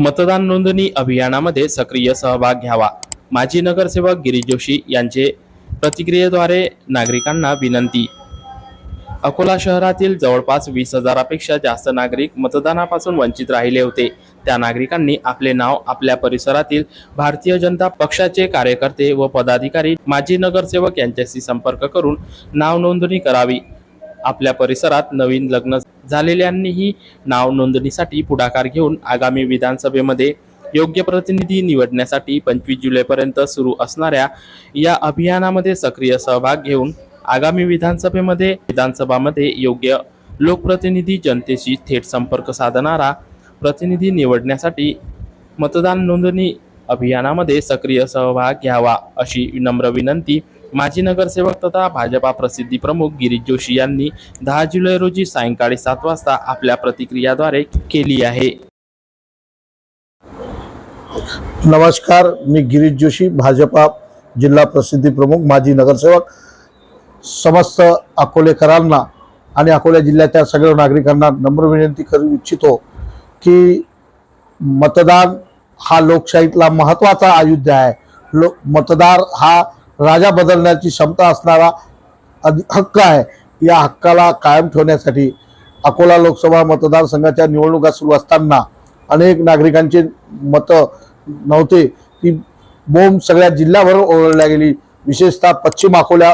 मतदान नोंदणी अभियानामध्ये सक्रिय सहभाग घ्यावा. माजी नगरसेवक गिरीश जोशी यांचे प्रतिक्रियेद्वारे नागरिकांना विनंती. अकोला शहरातील जवळपास वीस हजारापेक्षा जास्त नागरिक मतदानापासून वंचित राहिले होते. त्या नागरिकांनी आपले नाव आपल्या परिसरातील भारतीय जनता पक्षाचे कार्यकर्ते व पदाधिकारी माजी नगरसेवक यांच्याशी संपर्क करून नाव नोंदणी करावी. आपल्या परिसरात नवीन लग्न झालेल्यांनीही नाव नोंदणीसाठी पुढाकार घेऊन आगामी विधानसभेमध्ये योग्य प्रतिनिधी निवडण्यासाठी पंचवीस जुलैपर्यंत सुरू असणाऱ्या या अभियानामध्ये सक्रिय सहभाग घेऊन आगामी विधानसभेमध्ये विधानसभामध्ये योग्य लोकप्रतिनिधी जनतेशी थेट संपर्क साधणारा प्रतिनिधी निवडण्यासाठी मतदान नोंदणी अभियानामध्ये सक्रिय सहभाग घ्यावा अशी नम्र विनंती माजी नगरसेवक तथा भाजपा प्रसिद्धी प्रमुख गिरीश जोशी यांनी दहा जुलै रोजी सायंकाळी सात वाजता आपल्या प्रतिक्रियाद्वारे केली आहे. नमस्कार मी गिरीश जोशी भाजपा जिल्हा प्रसिद्धी प्रमुख माजी नगरसेवक. समस्त अकोलेकरांना आणि अकोला जिल्ह्याच्या सगळ्या नागरिकांना नम्र विनंती करू इच्छितो की मतदान हा लोकशाहीतला महत्त्वाचा अयोध्या आहे. लो मतदार हा राजा बदलण्याची क्षमता असणारा हक्क आहे. या हक्काला कायम ठेवण्यासाठी अकोला लोकसभा मतदारसंघाच्या निवडणुका सुरू असताना अनेक नागरिकांचे मतं नव्हते. ती बोंब सगळ्या जिल्ह्याभर ओरडल्या गेली. विशेषतः पश्चिम अकोला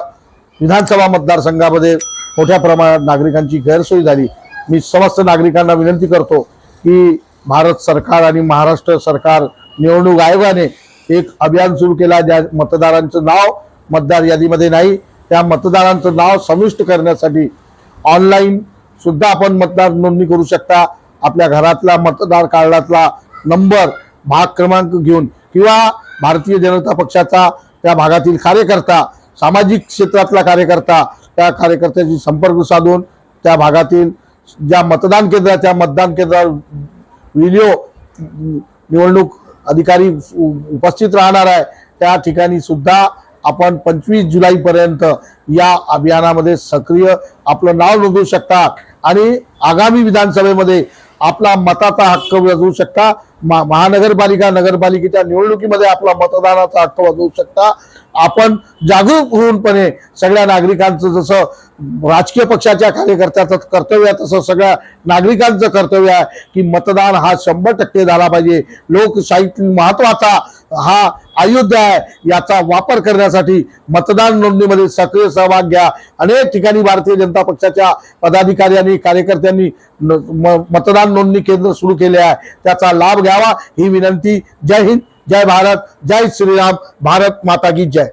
विधानसभा मतदारसंघामध्ये मोठ्या प्रमाणात नागरिकांची गैरसोय झाली. मी समस्त नागरिकांना विनंती करतो की भारत सरकार आणि महाराष्ट्र सरकार निवडणूक आयोगाने एक अभियान सुरू केला ज्या मतदारांचं नाव मतदार यादीमध्ये नाही त्या मतदारांचं नाव समाविष्ट करण्यासाठी ऑनलाईन सुद्धा आपण मतदार नोंदणी करू शकता. आपल्या घरातला मतदार कार्डातला नंबर भाग क्रमांक घेऊन किंवा भारतीय जनता पक्षाचा त्या भागातील कार्यकर्ता सामाजिक क्षेत्रातला कार्यकर्ता त्या कार्यकर्त्याशी संपर्क साधून त्या भागातील ज्या मतदान केंद्राच्या मतदान केंद्रावर व्हिडिओ निवडणूक अधिकारी उ- उपस्थित राहणार आहे. त्या ठिकाणी सुद्धा आपण पंचवीस जुलैपर्यंत या अभियानामध्ये सक्रिय आपलं नाव नोंदवू शकता आणि आगामी विधानसभेमध्ये आपला मताचा हक्क वाजवू शकता. महानगरपालिका नगरपालिकेच्या निवडणुकीमध्ये आपला मतदानाचा हक्क वाजवू शकता. आपण जागरूक होऊनपणे सगळ्या नागरिकांचं जसं राजकीय पक्षाच्या कार्यकर्त्याचं कर्तव्य आहे तसं सगळ्या नागरिकांचं कर्तव्य आहे की मतदान हा शंभर टक्के झाला पाहिजे. लोकशाहीतील महत्त्वाचा हा आयुध आहे याचा वापर करण्यासाठी मतदान नोंदणीमध्ये सक्रिय सहभाग घ्या. अनेक ठिकाणी भारतीय जनता पक्षाच्या पदाधिकाऱ्यांनी कार्यकर्त्यांनी मतदान नोंदणी केंद्र सुरू केले आहे. त्याचा लाभ घ्यावा ही विनंती. जय हिंद. जय भारत जय श्रीराम भारत माता की जय।